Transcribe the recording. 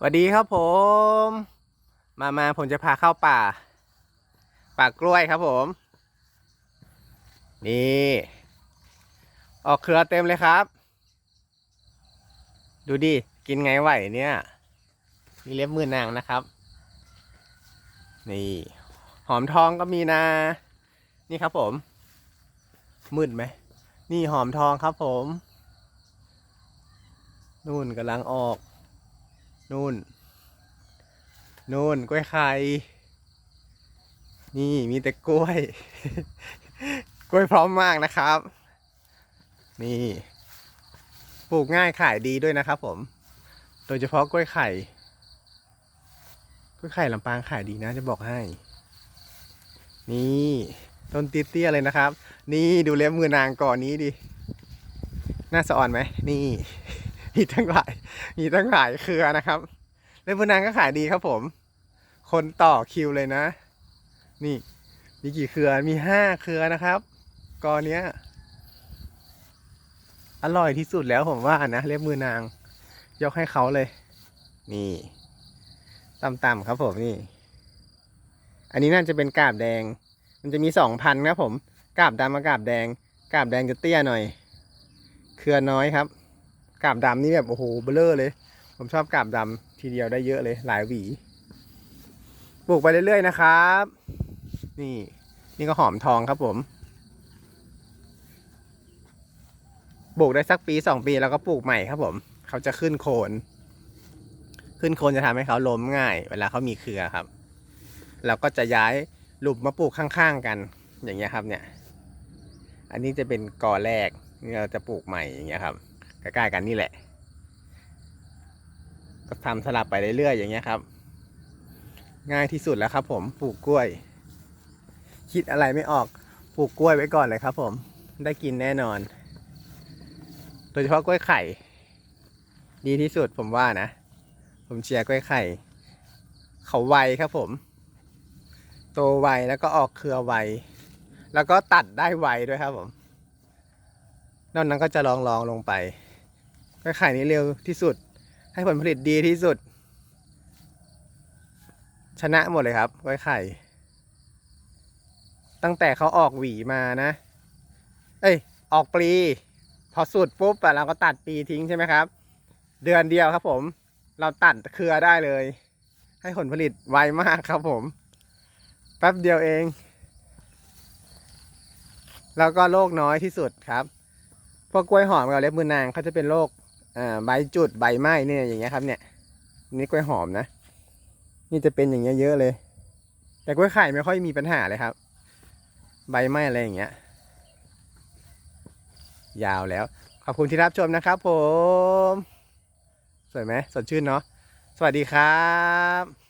สวัสดีครับผม มามาผมจะพาเข้าป่า ป่ากล้วยครับผม นี่ ออกเครือเต็มเลยครับ ดูดิ กินไงไหวเนี่ย มีเล็บมือนางนะครับ นี่ หอมทองก็มีนะ นี่ครับผม มืดไหม นี่หอมทองครับผม นู่นกำลังออก นู่น นู่นกล้วยไข่ นี่มีแต่กล้วย กล้วยพร้อมมากนะครับ นี่ ปลูกง่ายขายดีด้วยนะครับผม โดยเฉพาะกล้วยไข่ กล้วยไข่ลำปางขายดีนะจะบอกให้ นี่ต้นเตี้ยๆเลยนะครับ นี่ดูเล็บมือนางก่อนนี้ดิ น่าสะอ่อนไหม นี่ มีทั้งหลายมีทั้งหลายเครือนะครับเล็บมือนางก็ขายดีครับผม คนต่อคิวเลยนะ นี่ มีกี่เครือมีห้าเครือนะครับกอเนี้ย อร่อยที่สุดแล้วผมว่านะเล็บมือนาง ยกให้เขาเลย นี่ต่ำๆครับผมนี่ อันนี้น่าจะเป็นกาบแดง มันจะมีสองพันครับผม กาบดำกับกาบแดง กาบแดงจะเตี้ยหน่อย เครือน้อยครับ กาบดำนี่แบบโอ้โหเบลอเลย ผมชอบกาบดำทีเดียวได้เยอะเลย หลายหวีปลูกไปเรื่อยๆนะครับ นี่ นี่ก็หอมทองครับผมปลูกได้สักปีสองปีแล้วก็ปลูกใหม่ครับผม เขาจะขึ้นโคน ขึ้นโคนจะทำให้เขาล้มง่าย เวลาเขามีเครือครับเราก็จะย้ายหลุมมาปลูกข้างๆกัน อย่างเงี้ยครับเนี่ย อันนี้จะเป็นกอแรกนี่เราจะปลูกใหม่อย่างเงี้ยครับ ใกล้ๆกันนี่แหละ ก็ทำสลับไปเรื่อยๆอย่างเงี้ยครับ ง่ายที่สุดแล้วครับ ผมปลูกกล้วย คิดอะไรไม่ออกปลูกกล้วยไว้ก่อนเลยครับ ผมได้กินแน่นอน โดยเฉพาะกล้วยไข่ ดีที่สุดผมว่านะ ผมเชียร์กล้วยไข่ เขาไวครับผม โตไวแล้วก็ออกเครือไว แล้วก็ตัดได้ไวด้วยครับผมนอกนั้นก็จะลองลองลงไป กล้วยไข่นี้เร็วที่สุด ให้ผลผลิตดีที่สุด ชนะหมดเลยครับกล้วยไข่ ตั้งแต่เขาออกหวีมานะ เอ้ย ออกปลี พอสุดปุ๊บอะเราก็ตัดปีทิ้งใช่ไหมครับ เดือนเดียวครับผม เราตัดเครือได้เลย ให้ผลผลิตไวมากครับผม แป๊บเดียวเอง แล้วก็โรคน้อยที่สุดครับพวกกล้วยหอมกับเล็บมือนางเขาจะเป็นโรค ใบจุดใบไหม้เนี่ยอย่างเงี้ยครับเนี่ยนี่กล้วยหอมนะ นี่จะเป็นอย่างเงี้ยเยอะเลย แต่กล้วยไข่ไม่ค่อยมีปัญหาเลยครับ ใบไหม้อะไรอย่างเงี้ย ยาวแล้ว ขอบคุณที่รับชมนะครับผม สวยไหมสดชื่นเนาะสวัสดีครับ